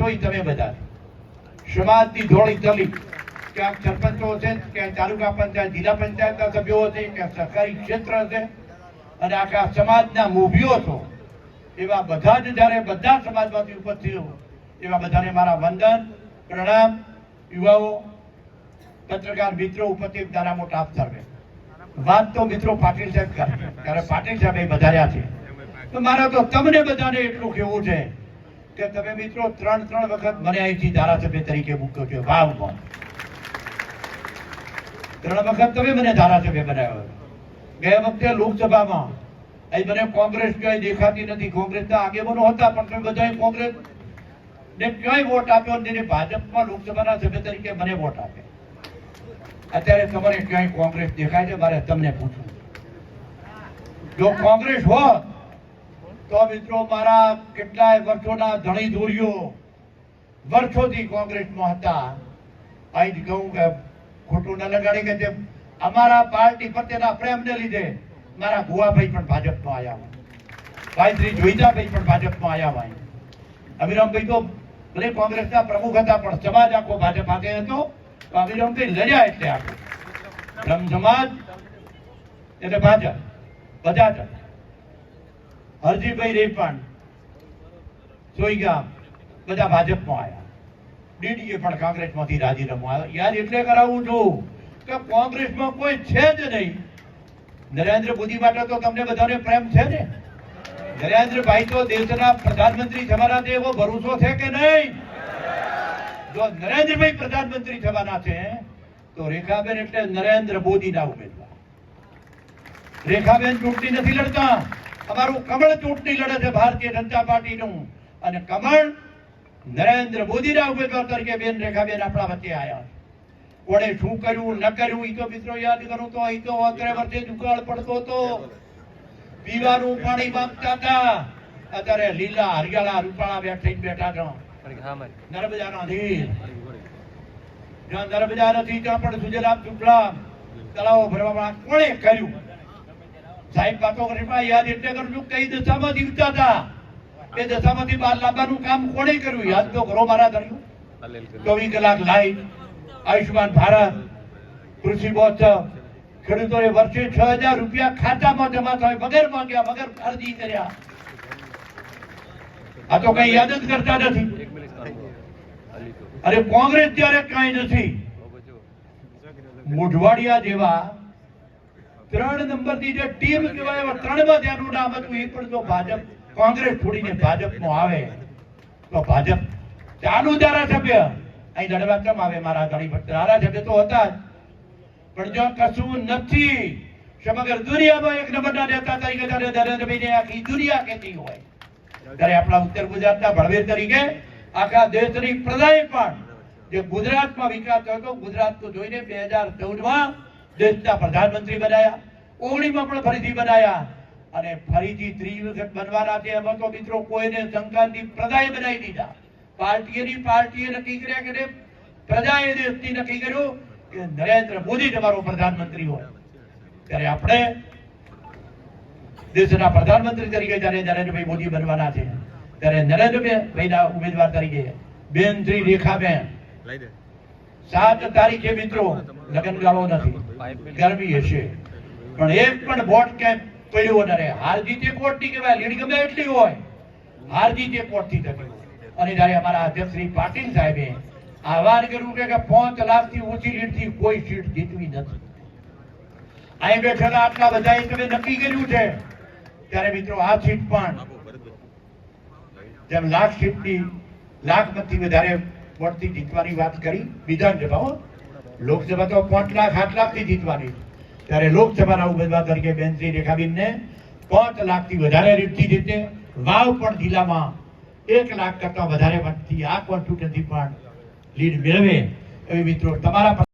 છો તમે બધા. સમાજની ધોળી ચલી. ક્યાંક સરપંચો છે, ક્યાંક તાલુકા પંચાયત, જિલ્લા પંચાયતના સભ્યો છે, ક્યાંક સરકારી ક્ષેત્ર છે. અને આખા સમાજના મૂભીઓ છો. એવા બધા જ જ્યારે બધા સમાજમાંથી ઉપસ્થિત હો એવા બધાને મારા વંદન, પ્રણામ, યુવાઓ, પત્રકાર મિત્રો, ઉપસ્થિત નાના મોટા આપ સર્વે વાત તો મિત્રો પાટીલ સાહેબ કરે. ત્યારે પાટીલ સાહેબ એ વધાર્યા છે. તો મારે તો તમને બધાને એટલું કહેવું છે કે તમે મિત્રો ત્રણ ત્રણ વખત મને અહીંથી ધારાસભ્ય તરીકે મૂક્યો છે. વાવમાં ત્રણ વખત તમે મને ધારાસભ્ય બનાવ્યો ગયા વખતે લોકસભામાં. અહીં મને કોંગ્રેસ ક્યાંય દેખાતી નથી. કોંગ્રેસના આગેવાનો હતા, પણ તમે બધાએ કોંગ્રેસ ને ક્યાંય વોટ આપ્યો જેને ભાજપમાં લોકસભાના સભ્ય તરીકે મને વોટ આપ્યો. અત્યારે તમારે ક્યાંય કોંગ્રેસ દેખાય છે? મારે તમને પૂછવું જો કોંગ્રેસ હોત તો મિત્રો મારા કેટલાય વર્ષોના ધણી ધોરીઓ વર્ષોથી કોંગ્રેસમાં હતા. અહીં જ કહું કે ખોટું ન લગાડી કે જે અમારા પાર્ટી પ્રત્યેના પ્રેમને લીધે મારા ભુવાભાઈ પણ ભાજપમાં આવ્યા હોય. ભાઈ શ્રી જોઈતાભાઈ પણ ભાજપમાં આવ્યા હોય. અભિરામભાઈ તો ભલે કોંગ્રેસના પ્રમુખ હતા, પણ સમાજ આખો ભાજપ આગે હતો. તો અભિરામભાઈ લડ્યા એટલે આખો સમાજ એટલે ભાજપ. બધા જ હરજીભાઈ રેપાણ. ગયા બધા ભાજપમાં આવ્યા ડીડીએ પણ કોંગ્રેસમાંથી રાજીનામું આવ્યો યાદ એટલે કરાવું છું કે કોંગ્રેસમાં કોઈ છે જ નહીં. નરેન્દ્ર મોદી માટે તો તમને બધાને પ્રેમ છે ને? નરેન્દ્રભાઈ તો દેશના પ્રધાનમંત્રી થવાના છે, એવો ભરોસો છે કે નહીં? જો નરેન્દ્રભાઈ પ્રધાનમંત્રી થવાના છે, તો રેખાબેન એટલે નરેન્દ્ર મોદીના ઉમેદવાર. રેખાબેન ચૂંટણી નથી લડતા. અમારું કમળ ચૂંટણી લડે છે ભારતીય જનતા પાર્ટીનું. અને કમળ નરેન્દ્ર મોદીના ઉમેદવાર તરીકે બેન રેખાબેન આપણા વચ્ચે આવ્યા કોણે શું કર્યું, ન કર્યું એ તો મિત્રો યાદ કરું તો અહીં તો અત્રે વર્ષે દુકાળ પડતો હતો. પીવાનું પાણી માંગતા હતા. અત્યારે લીલા, હરિયાળા, રૂપાળા બેઠી બેઠા છો નર્મદાના ધીર જ્યાં નર્મદા નથી, ત્યાં પણ સુજલામ સુફલામ તળાવો ભરવામાં કોણે કર્યું? સાહેબ વાતો યાદ એટલે કરું કઈ દશામાં જીવતા હતા? એ દશામાંથી બહાર લાવવાનું કામ કોણે કર્યું? યાદ તો કરો મારા કર્યું ચોવીસ કલાક લાઈટ આયુષ્યમાન ભારત, કૃષિ મહોત્સવ ખેડૂતોએ વર્ષે છ હજાર રૂપિયા ખાતામાં જમા થાય, વગર માંગ્યા, વગર અરજી કર્યા. આ તો કઈ યાદ જ કરતા નથી. અરે કોંગ્રેસ ત્યારે કઈ નથી. મોઢવાડિયા જેવા ત્રણ નંબરની જે ટીમ કહેવાય એવા ત્રણમાં જેનું નામ હતું. એ પણ જો ભાજપ, કોંગ્રેસ છોડીને ભાજપમાં આવે, તો ભાજપ ચાલુ ધારાસભ્ય. અહીં લડવા કેમ આવે મારા ઘણી ભટ્ટ? ધારાસભ્ય તો હતા જ. પણ જો કશું નથી, સમગ્ર દુનિયામાં એક નંબરના નેતા તરીકે જ્યારે નરેન્દ્રભાઈને આખી દુનિયા કહેતી હોય, ત્યારે આપણા ઉત્તર ગુજરાતના ભળવેર તરીકે આખા દેશની પ્રજાએ પણ જે ગુજરાતમાં વિકાસ થયો હતો, ગુજરાત તો જોઈને બે હજાર ચૌદમાં દેશના પ્રધાનમંત્રી બનાયા ઓગણીમાં પણ ફરીથી બનાયા. અને ફરીથી ત્રીજી વખત બનવાના છે એમાં તો મિત્રો કોઈને શંકાની પ્રજાએ બનાવી દીધા. પાર્ટીની પાર્ટીએ નક્કી કર્યા કે પ્રજાએ દેશથી નક્કી કર્યું કે નરેન્દ્ર મોદી તમારો પ્રધાનમંત્રી હોય. ત્યારે આપણે દેશના પ્રધાનમંત્રી તરીકે જ્યારે નરેન્દ્રભાઈ મોદી બનવાના છે, ત્યારે નરેન્દ્રભાઈ નરેન્દ્રભાઈના ઉમેદવાર તરીકે બેન શ્રી રેખાબેન સાત તારીખે મિત્રો, લગ્ન ગાળો નથી. ગરમી હશે. પણ એક પણ બોટ કેમ્પ પડ્યો ન રહે હાર જીત કોટની કહેવાય, લીડ ગમે એટલી હોય. હાર જીત કોટથી થતી અને જ્યારે અમારા અધ્યક્ષ શ્રી પાટીલ સાહેબે આહવાન કર્યું કે પાંચ લાખથી ઓછી લીડથી કોઈ સીટ જીતવી નથી. અહીં બેઠેલા આટલા બધાએ તમે નક્કી કર્યું છે. ત્યારે મિત્રો આ સીટ પણ જેમ લાખ સીટની લાખ નથી વધારે વોટથી જીતવાની વાત કરી, વિધાનસભા લોકસભા તો પાંચ લાખ આઠ લાખથી જીતવાની. ત્યારે લોકસભાના ઉમેદવાર તરીકે બેન શ્રી રેખાબેનને પાંચ લાખથી વધારે રીતથી જીતે. વાવ પણ જિલ્લામાં એક લાખ કરતા વધારે મતથી આ કોન્સ્ટિટ્યુન્સી પણ લીડ મેળવે. એવી મિત્રો, તમારા